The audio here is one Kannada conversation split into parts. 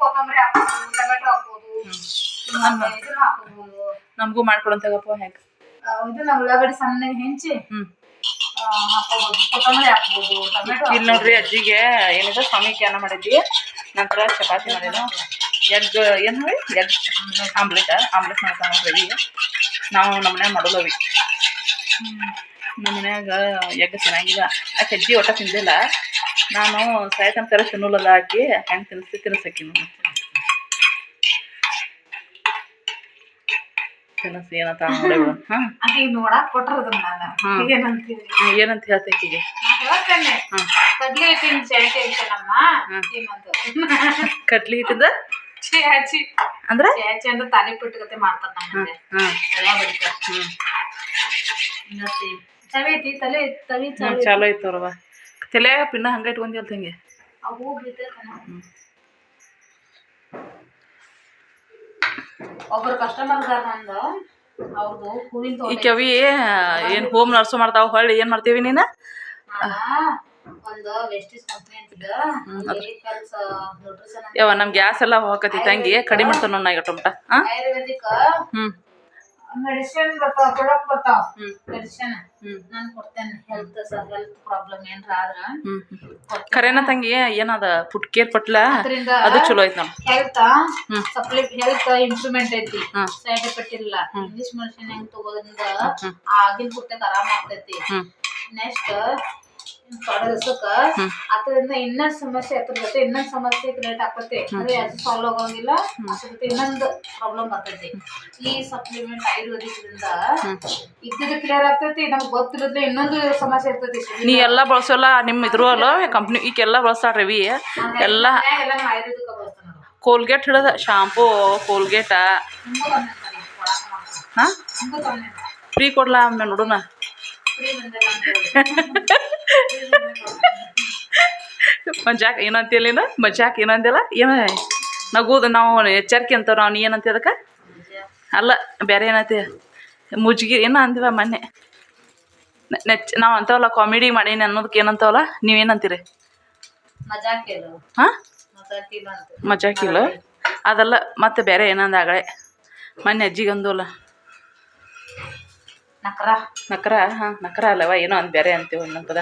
ಕೊತ್ತಂಬರಿ ಹಾಕ್ಬೋದು. ಟೊಮೆಟೊ ಹಾಕ್ಬೋದು. ಮತ್ತೆ ಇದನ್ನ ಹಾಕ್ಬೋದು. ನಮಗೂ ಮಾಡ್ಕೊಡಂತಾಗಪ್ಪ ಹೆಂಗೆ? ಒಳಗಡೆ ಇದನ್ನ ಉಳ್ಳಾಗಡ್ಡಿ ಸಣ್ಣ ಹೆಂಚಿ ಆ, ಇಲ್ಲಿ ನೋಡ್ರಿ ಅಜ್ಜಿಗೆ ಏನಿದೆ ಸ್ವಾಮಿಗೆ ಅನ್ನ ಮಾಡಿದ್ವಿ. ನಂತರ ಚಪಾತಿ ಮಾಡಿದ್ವಿ. ಎಗ್ ಏನು ಹೇಳಿ? ಎಗ್ ಆಮ್ಲೆಟ್ ಆಮ್ಲೆಟ್ ಮಾಡ್ತಾ ರವಿ ನಾವು ನಮ್ಮ ಮನ್ಯಾಗ ಮಾಡೋದವಿ ನಮ್ಮ ಮನ್ಯಾಗ ಎಗ್ ಚೆನ್ನಾಗಿಲ್ಲ. ಆಕೆ ಅಜ್ಜಿ ಒಟ್ಟ ತಿಂದಿಲ್ಲ. ನಾನು ಸಾಯ್ತನ ಕರೆ ತಿನ್ನೋಲ್ಲ ಹಾಕಿ ಹೆಂಗೆ ತಿನ್ನಿಸಿ ತಿನ್ನಿಸಕ್ಕಿ ನಾನು ತಿನ್ನಿಸಿ ಏನಂತ ನೋಡೇ ಬಿಡು. ಹಾಂ. ಏನಂತ ಹೇಳ್ತೈತಿ ನಾ ಹೇಳ್ತೇನೆ. ಹ್ಮ್. ಕಡ್ಲಿ ಹಿಟ್ಟಿನ ಚಳಿಕೆ ಐತಲ್ಲಮ್ಮ? ಕಡ್ಲಿ ಹಿಟ್ಟಿದ? ಚಾಚಿ. ಅಂದ್ರೆ? ಚಾಚಿ ಅಂದ್ರೆ ತಾಲಿ ಗತೆ ಮಾಡ್ತಾರ ನಮ್ಮಲ್ಲಿ ಹಾಂ ತಲೆ ಬಡಿತಾರ ತಲೆ ಐತಿ? ತಲೆ ತಲಿ ಚಾಲೋ ಐತವ್ರವ ತಲೆ ಪಿನ್ನ ಹಂಗೆ ಇಟ್ಕೊಂಡಿ ತಂಗಿ ಕಸ್ಟಮರ್ ನಂದು ಅವ್ರದ್ದು ಹೂವಿನ ಈ ಕವಿ ಏನು ಹೋಮ್ ನರ್ಸು ಮಾಡ್ತಾವ ಹೊಳ್ಳಿ ಏನು ಮಾಡ್ತೀವಿ ನೀನು? ಯಾವ ನಮ್ಮ ಗ್ಯಾಸ್ ಎಲ್ಲ ಹೋಗತಿ ತಂಗಿ ಕಡಿಮೆ ಮಾಡ್ತಾನ ಹ್ಮ್ ನಾ ಈಗ ಟೊಮಟ ಹಾಂ ಆಯುರ್ವೇದಿಕ್ ಹ್ಞೂ ಮೆಡಿಸಿನ್ ಬರ್ತಾವ ಪ್ರಾಡಕ್ಟ್ ಬರ್ತಾವ ಮೆಡಿಸಿನ್ ನಾನು ಕೊಡ್ತೇನೆ. ಹೆಲ್ತ್ ಹೆಲ್ತ್ ಪ್ರಾಬ್ಲಮ್ ಏನ್ರ ಆದ್ರ ಖರೇನ ತಂಗಿ ಏನದ ಫುಡ್ ಕೇರ್ ಪಟ್ಲ ಅದರಿಂದ ಅದು ಚಲೋ ಐತ ನೋಡಿ ಹೆಲ್ತ್. ಸಪ್ಲಿ ಹೆಲ್ತ್ ಇಂಪ್ರೂವ್ಮೆಂಟ್ ಐತಿ. ಸೈಡ್ ಎಫೆಕ್ಟ್ ಇಲ್ಲ. ಇಂಗ್ಲಿಷ್ ಮೆಡಿಸಿನ್ ಹೆಂಗ್ ತಗೋದ್ರಿಂದ. ಆಗಿನ ಪುಟ್ಟಕ್ಕೆ ಆರಾಮ ಆಗ್ತೈತಿ. ನೆಕ್ಸ್ಟ್ ದಿವಸಕ್ಕ ಅದರಿಂದ ಇನ್ನೊಂದ್ ಸಮಸ್ಯೆ ಅದ್ರ ಜೊತೆ ಇನ್ನೊಂದ್ ಸಮಸ್ಯೆ ಕ್ರಿಯೇಟ್ ಆಗ್ತೈತಿ. ಅಂದ್ರೆ ಅದು ಸಾಲ್ವ್ ಆಗೋಂಗಿಲ್ಲ ಅದ್ರ ಜೊತೆ ಇನ್ನೊಂದು ಪ್ರಾಬ್ಲಮ್ ಬರ್ತೈತಿ. ಈ ಸಪ್ಲಿಮೆಂಟ್ ಆಯುರ್ವೇದಿಕ್ದಿಂದ ಇದ್ದಿದ್ದು ಕ್ಲಿಯರ್ ಆಗ್ತೈತಿ ನಮ್ಗೆ ಗೊತ್ತಿರೋದ್ರೆ ಇನ್ನೊಂದು ಸಮಸ್ಯೆ ಇರ್ತೈತಿ. ನೀ ಎಲ್ಲ ಬಳಸೋಲ್ಲ ನಿಮ್ಮ ಇದ್ರು ಅಲ್ಲ ಕಂಪ್ನಿ ಈಗೆಲ್ಲ ಬಳಸ್ತಾರ ರವಿ ಎಲ್ಲ ಆಯುರ್ವೇದಿಕ ಬರ್ತಾನ ಕೋಲ್ಗೇಟ್ ಹಿಡದ ಶಾಂಪೂ ಕೋಲ್ಗೇಟ ಹಾ. ಫ್ರೀ ಕೊಡ್ಲಾ ಆಮೇಲೆ ನೋಡೋಣ ಮಜಾಕ್ ಮಂಜಾಕ್ ಏನಂತಿಲ್ಲ ಏನಂದಿಲ್ಲ ಏನ? ನಗೋದು ನಾವು ಎಚ್ಚರಿಕೆ ಅಂತಾವ ನಾವು ಏನಂತ ಅದಕ್ಕೆ? ಅಲ್ಲ ಬೇರೆ ಏನಂತೀಯ? ಮುಜ್ಗಿ ಏನೋ ಅಂದಿವ ಮೊನ್ನೆ? ನೆಚ್ ನಾವು ಅಂತಾವಲ್ಲ ಕಾಮಿಡಿ ಮಾಡೀನಿ ಅನ್ನೋದಕ್ಕೆ ಏನಂತಾವಲ್ಲ? ನೀವೇನಂತೀರಿ ಮಜಾಕ್ ಇಲ್ಲ ಹಾಂ? ಮಜಾಕ್ ಇಲ್ಲ ಮಜಾಕಿಲ್ಲ? ಅದಲ್ಲ ಮತ್ತೆ ಬೇರೆ ಏನಂದ ಆಗಳೆ ಮೊನ್ನೆ ಅಜ್ಜಿಗೆ ಅಂದವಲ್ಲ ನಕರ. ನಕರ ಹಾಂ ನಕರ ಅಲ್ಲವ ಏನೋ ಒಂದು ಬೇರೆ ಅಂತೀವಿ ಇನ್ನೊಂದು ಪದ.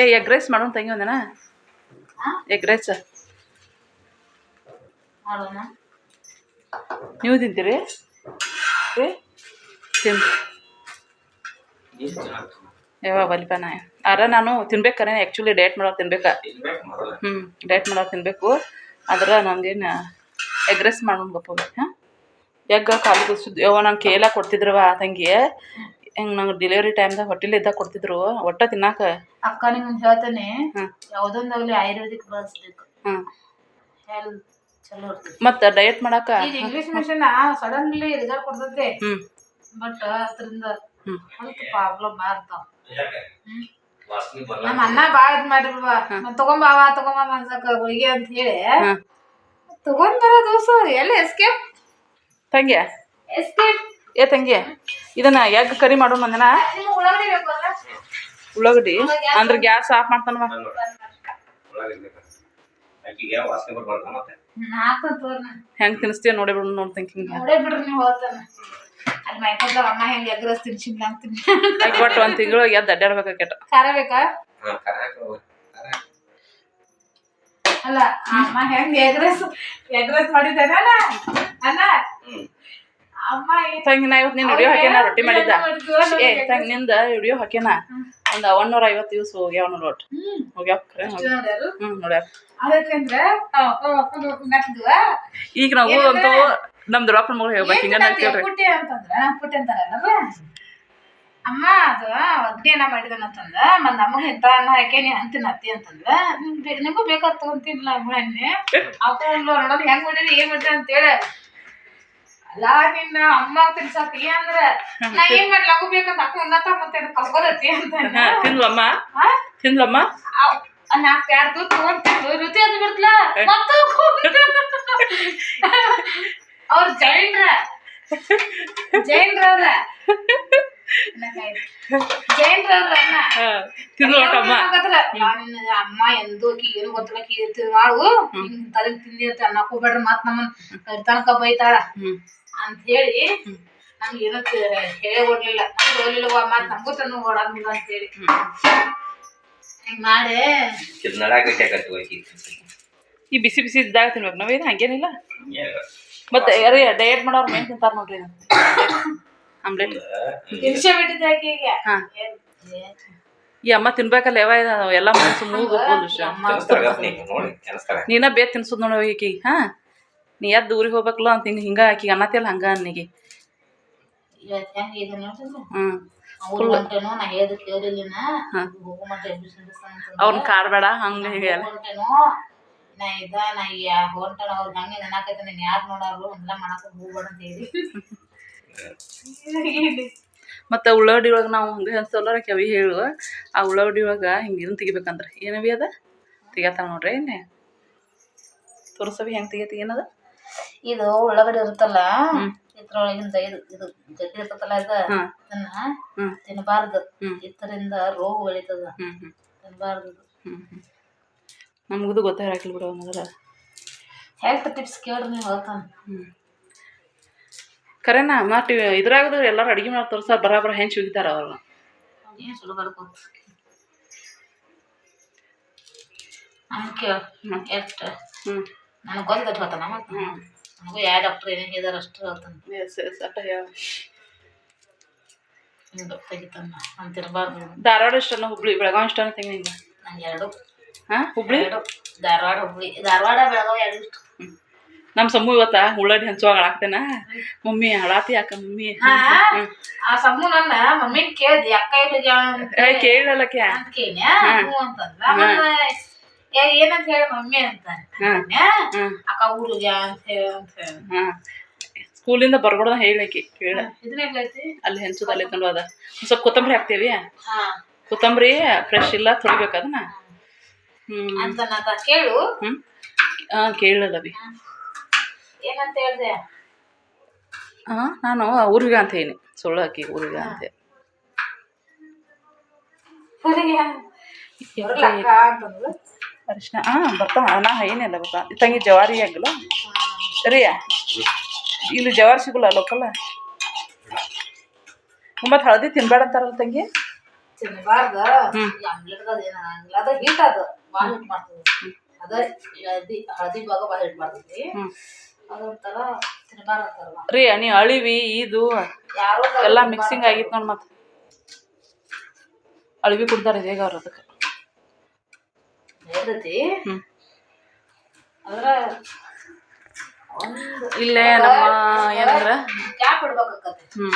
ಏ ಎಗ್ ರೈಸ್ ಮಾಡೋಣ ತಂಗಿ ಒಂದನ? ಹಾ? Egg rice? ನೀವು ತಿಂತೀರಿ? ಏ ತಿನ್. ಯಾವ ಬಲಿಪ ನಾ ಅರ ನಾನು ತಿನ್ಬೇಕು ಕರೆ ಆ್ಯಕ್ಚುಲಿ ಡಯಟ್ ಮಾಡೋರು ತಿನ್ಬೇಕು. ಹ್ಞೂ ಡಯಟ್ ಮಾಡೋರು ತಿನ್ನಬೇಕು ಆದ್ರೆ ನಂದೇನು ಎಗ್ ರೈಸ್ ಮಾಡೋಣ ಗಪ್ಪ ಹಾಂ? ಎಗ್ ಕಾಲು ಸುದ್ದಿ ಯಾವ ನಾನು ಕೇಲ ಕೊಡ್ತಿದ್ರವ ತಂಗಿ ಹೆಂಗೆ ನಂಗೆ ಡೆಲಿವರಿ ಟೈಮ್ದಾಗ ಹೊಟ್ಟೆಲಿ ಇದ್ದಾಗ ಕೊಡ್ತಿದ್ರು. ಒಟ್ಟ ತಿನ್ನಾಕ. ಅಕ್ಕ ನಿಮ್ಗೆ ಹೇಳ್ತೇನೆ. ಯಾವುದೊಂದಾಗಲಿ ಆಯುರ್ವೇದಿಕ್ ಬಳಸ್ಬೇಕು ಹ್ಞೂ ಹೆಲ್ತ್ ಚಲೋ ಇರ್ತೈತಿ ಮತ್ತು ಡಯಟ್ ಮಾಡಾಕ? ಇಂಗ್ಲಿಷ್ ಮೆಡಿಸಿನ್ ಸಡನ್ಲಿ ರಿಸಲ್ಟ್ ಕೊಡ್ತೈತಿ. ಹ್ಞೂ ಬಟ್ ಅದರಿಂದ. ಹೆಲ್ತ್ ಪ್ರಾಬ್ಲಮ್ ಆಗ್ತಾವ. ನಮ್ಮ ಅಣ್ಣ ಭಾಳ ಇದು ಮಾಡಿರ್ವ ತಗೊಂಬಾವ ತಗೊಂಬ ಅನ್ಸಕ ಗುಳಿಗೆ ಅಂತ ಹೇಳಿ. ತಗೊಂಡ್ ಬರೋ ದಿವಸ ಎಲ್ಲಿ ಎಸ್ಕೇಪ್ ತಂಗಿ ಎಸ್ಕೇಪ್ ಏ ತಂಗಿ ಇದನ್ನ ಎಗ್ ಕರಿ ಮಾಡೋಣ ಮಂದನ ಉಳ್ಳಾಗಡ್ಡಿ ಅಂದ್ರೆ ಗ್ಯಾಸ್ ಆಫ್ ಮಾಡ್ತಾನವ. ಹೆಂಗ್ ತಿನ್ಸ್ತೀಯ ನೋಡಿ ಬಿಡು ನೋಡ್ತಂಗಿ ನೋಡೇ ಬಿಡ್ರಿ ನೀವು ಹೋಗ್ತಾನ. ಅಲ್ಲಿ ಮೈಕೊಂಡ್ರ ಅಮ್ಮ ಹೆಂಗೆ ಎಗ್ರಸ್ ತಿನ್ಸಿಲ್ಲ ತಿನ್ಸಿ ಆಗಿ ಒಟ್ಟು ಒಂದು ತಿಂಗಳು ಎದ್ದು ಅಡ್ಡಾಡ್ಬೇಕಾಕೆಟ ಖಾರ ಬೇಕಾ ಅಲ್ಲ ಅಮ್ಮ ಹೆಂಗ್ ಎಗ್ರಸ್ ಎಗ್ರಸ್ ಮಾಡಿದ್ದೇನ ಅಲ್ಲ ಅಲ್ಲ ಅಮ್ಮ ತಂಗಿ ನಾ ಇವತ್ತು ನೀನು ವಿಡಿಯೋ ಹಾಕ್ಯಾನ ರೊಟ್ಟಿ ಮಾಡಿದ್ದ ಏ ತಂಗಿ ನಿಂದ ವಿಡಿಯೋ ಹಾಕ್ಯಾನ ಒಂದು ಒಂದೂರ ಐವತ್ತು ಯೂಸ್ ಹೋಗ್ಯಾವ ನೋಡಿ ಒಟ್ಟು ಹ್ಮ್ ಹೋಗ್ಯಾವ ಖರೆ ಹೋಗ್ಯಾವ ನೋಡ್ಯಾರು? ಈಗ ನಾವು ಅಂತೂ ನಮ್ಮ ದೊಡ್ಡಪ್ಪನ ಮಗಳು ಹೇಳ್ಬೇಕು ಹಿಂಗ ನಗ್ತೇವ್ರಿ ಪುಟ್ಟಿ ಅಂತಂದ್ರ ಪುಟ್ಟಿ ಅಂತಾರಲ್ಲ ಅಮ್ಮ ಅದು ಅನ್ನ ಮಾಡಿದನಂತಂದ ಮತ್ ನಮಗೆ ಇಂತ ಅನ್ನ ಹಾಕಿ ನೀ ಅಂತೀನಿ ಅತ್ತಿ ಅಂತಂದ್ರೆ ನಿಮಗೂ ಬೇಕಾದ್ ತಗೊಂತಿಲ್ಲ ಎಣ್ಣೆ ಅಪ್ಪ ನೋಡೋದು ಹೆಂಗ್ ಮಾಡಿದ್ರೆ ಏನ್ ಮಾಡಿರಿ ಅಂತೇಳಿ. ಅಲ್ಲ ನಿನ್ನ ಅಮ್ಮ ತಿನ್ಸತಿ ಅಂದ್ರ ನಾ ಏನ್ ಮಾಡಿ ಲಗು ಬೇಕಂತ ಅಕ್ಕ ಉನ್ನತ ಮತ್ತೆ ಕಲ್ಕೊಲತ್ತಿ ಅಂತ ತಿನ್ಲಮ್ಮ. ತಿನ್ಲಮ್ಮ. ನಾಲ್ಕು ಎರಡು ತಗೊಂತಿದ್ರು ರುಚಿ ಅದು ಬಿಡ್ತಲ ಮತ್ತ ಅವ್ರ ಜೈನ್ರ. ಜೈನ್ರ ಅವ್ರ ಜೈನ್ರ ಅವ್ರ ಅಣ್ಣ ತಿಂದು ನೋಡಮ್ಮ ಅಮ್ಮ ಎಂದು ಏನು ಗೊತ್ತಿಲ್ಲ. ಮಾಡು ತಲೆ ತಿಂದಿ ಅಂತ ಅನ್ನಕ್ ಹೋಗ್ಬೇಡ್ರಿ ಮತ್ ನಮ್ಮನ್. ತನಕ ಬೈತಾಳ. ಅಂತ ಹೇಳಿ ನಮ್ಗೆ ಏನೋ ಹೇಳೇ ಕೊಡ್ಲಿಲ್ಲ ನಮ್ಗೆ ಹೋಗ್ಲಿಲ್ಲ ಮತ್ ನಮಗೂ ತಂದು ಓಡಾದ್ಮಿಲ್ಲ ಅಂತ ಹೇಳಿ. ಹಿಂಗ್ ಮಾಡಿ. ಈ ಬಿಸಿ ಬಿಸಿ ಇದ್ದಾಗ ತಿನ್ಬೇಕು ನಾವೇನು ಹಂಗೇನಿಲ್ಲ. ಮತ್ತೆ ಯಾರೇ ಡಯಟ್ ಮಾಡೋರು ಮೇನ್ ತಿಂತಾರ ನೋಡ್ರಿ ಆಮ್ಲೆಟ್. ಈ ಅಮ್ಮ ತಿನ್ಬೇಕಲ್ಲ ಯಾವ ಎಲ್ಲ ಮನಸ್ಸು ಮೂಗು ನೀನ ಬೇತ್ ತಿನ್ಸುದ್ ನೋಡ ಈಕಿ ಹಾ? ನೀ ಎದ್ದು ಊರಿಗೆ ಹೋಗ್ಬೇಕಲ್ಲ ಅಂತ ಹಿಂಗ ಹಿಂಗ ಆಕಿ ಅನ್ನತಿಯಲ್ಲ ಹಂಗ ಅನ್ನಿಗೆ. ಅವ್ರನ್ನ ಕಾಡ್ಬೇಡ ಹಂಗ ಹೊಂಟೇನೋ ನಾ ಇದ ನಾ ಈ ಹೊಂಟನ ಅವ್ರ ಹಂಗೆ ನೆನಾಕೈತೆ ನೀನ್ ಯಾರು ನೋಡಾರು ಎಲ್ಲ ಮಾಡಕ್ಕೆ ಹೋಗ್ಬೇಡ ಅಂತ ಹೇಳಿ. ಮತ್ತೆ ಉಳ್ಳಾಗಡ್ಡಿ ಒಳಗೆ ನಾವು ಹಂಗೆ ಸೋಲಾರ ಕೆವಿ ಹೇಳು. ಆ ಉಳ್ಳಾಗಡ್ಡಿ ಒಳಗೆ ಹಿಂಗೆ ಇದನ್ನ ತೆಗಿಬೇಕಂದ್ರೆ ಏನವಿ ಅದ? ತೆಗಿಯತ್ತ ನೋಡ್ರಿ ಏನೇ? ತೋರ್ಸವಿ ಹೆಂಗೆ ತೆಗಿಯತಿ ಏನದ ಇದು ಉಳ್ಳಾಗಡ್ಡಿ ಇರುತ್ತಲ್ಲ. ಇದ್ರೊಳಗಿಂದ ಇದು ಇದು ಜಗ್ಗಿ ಇರ್ತದಲ್ಲ ಇದ. ಇದನ್ನ. ತಿನ್ನಬಾರ್ದು. ಇದರಿಂದ ರೋಗ ಬೆಳೀತದ ತಿನ್ನಬಾರ್ದು ಹ್ಞೂ ಹ್ಞೂ ನಮಗೂ ಗೊತ್ತಾಗಿಲ್ಲ ಬಿಡು ಮೊದಲ. ಹೆಲ್ತ್ ಟಿಪ್ಸ್ ಕೇಳ್ರಿ ನೀವು ಹೇಳ್ತಾನೆ ಹ್ಞೂ ಕರೆನಾ ಮತ್ತು ಇದ್ರಾಗದು ಎಲ್ಲರೂ ಅಡುಗೆ ಮಾಡಿ ತೋರಿಸ ಬರಾಬರ ಹೆಂಚು ಒಗಿತಾರ ಅವ್ರು. ಏನು ಸುಳ್ಳು ಕೇಳು. ಎಷ್ಟು? ಹ್ಞೂ ನನಗೆ ಹೇಳ್ತಾನ ಮತ್ತು ಹ್ಞೂ ನನಗೂ ಯಾವ ಡಾಕ್ಟರ್ ಏನೇನು ಹೇಳಿದಾರೆ ಅಷ್ಟು ಹೇಳ್ತಾನೆ. ಎಸ್ ಎಸ್ ಅಟ್ಟ ಯಾವ ಹಿಂಗೆ ತೆಗಿತಾನ ಧಾರವಾಡ ಇಷ್ಟ ಹುಬ್ಳಿ ಬೆಳಗಾವಿ ಇಷ್ಟ ನಂಗೆ ಎರಡು. ಹಾಂ? ಹುಬ್ಳಿ? ಧಾರವಾಡ ಹುಬ್ಳಿ. ಧಾರವಾಡ ಬೆಳಗಾವಿ ಎರಡು ನಮ್ಮ ಸಮ್ಮು ಇವತ್ತ ಉಳ್ಳಾಡಿ ಹಂಚುವಾಗ ಹಾಕ್ತೇನ? ಮಮ್ಮಿ ಹಳಾತಿ ಯಾಕ ಮಮ್ಮಿ. ಆ ಸಮ್ಮು ನನ್ನ ಮಮ್ಮಿ ಕೇಳ್ದಿ ಅಕ್ಕ ಇಲ್ಲ ಏ ಕೇಳಲ್ಲ ಕೇ ಅಂತ ಕೇಳ್ಯ ಹ್ಞೂ ಅಂತಂದ ಆಮೇಲೆ ಏ ಏನಂತ ಹೇಳಿ ಮಮ್ಮಿ ಅಂತ ಅಕ್ಕ ಊರಿಗೆ ಅಂತ ಹೇಳಿ ಅಂತ ಹೇಳಿ. ಸ್ಕೂಲಿಂದ ಬರ್ಬಾರ್ದ ಹೇಳಕ್ಕೆ ಕೇಳ. ಇದನ್ನ ಹೇಳೈತಿ? ಅಲ್ಲಿ ಹೆಂಚುದಲ್ಲಿ ತಂದು ಅದ. ಸ್ವಲ್ಪ ಕೊತ್ತಂಬರಿ ಹಾಕ್ತೇವಿ ಕೊತ್ತಂಬರಿ ಫ್ರೆಶ್ ಇಲ್ಲ ತೊಳಿಬೇಕು ಅದನ್ನ? ಅಂತ ನಾತ ಕೇಳು. ಹಾಂ ಕೇಳಲ್ಲ ಬಿ ಏನಂತ ಹೇಳ್ದೆ? ಹಾಂ ನಾನು ಊರಿಗೆ ಅಂತ ಹೇಳಿ. ಸುಳ್ಳು ಹಾಕಿ ಊರಿಗೆ? ಅಂತ ಅರಿಶಿನ. ಹಾಂ ಬರ್ತಾ ನಾ ಏನಿಲ್ಲ ಬರ್ತಾ ತಂಗಿ ಜವಾರಿ ಆಗಲ್ಲ ಸರಿಯಾ? ಇಲ್ಲಿ ಜವಾರಿ ಸಿಗಲ್ಲ ಲೋಕಲ್ ಮತ್ತು ಹಳದಿ ತಿನ್ಬೇಡ ಅಂತಾರಲ್ಲ ತಂಗಿ? ತಿನ್ಬಾರ್ದು. ಹೀಟ್ ಅದು. ಭಾಳ ಮಾಡ್ತದ. ಅದ ಹಳದಿ ಹಳದಿ ಭಾಗ ಭಾಳ ಹಿಟ್ ಮಾಡ್ತೈತಿ ಅದೊಂಥರ ತಿನ್ಬಾರ ಅಂತಾರಲ್ಲ. ರೀ ನೀ ಅಳಿವಿ ಇದು ಯಾರೋ ಎಲ್ಲ ಮಿಕ್ಸಿಂಗ್ ಆಗಿತ್ತು ನೋಡಿ ಮತ್ತೆ. ಅಳಿವಿ ಕುಡ್ದಾರ ಹೇಗ ಅವ್ರು ಅದಕ್ಕೆ ಹೇಳ್ತೈತಿ ಅದ್ರ ಇಲ್ಲೇ ನಮ್ಮ ಏನಂದ್ರೆ? ಕ್ಯಾಪ್ ಇಡ್ಬೇಕಾಕತ್ತೆ. ಹ್ಞೂ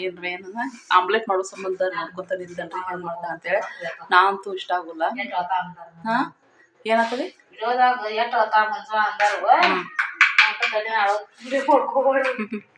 ಏನ್ರಿ ಏನಂದ್ರೆ ಆಮ್ಲೆಟ್ ಮಾಡೋ ಸಂಬಂಧ ನೋಡ್ಕೊತ ನಿಂತೇನ್ರಿ ಏನು ಮಾಡ್ದ ಅಂತೇಳಿ. ನಾ ಅಂತೂ ಇಷ್ಟ ಆಗೋಲ್ಲ. ಹಾಂ? ಏನಾಗ್ತದೆ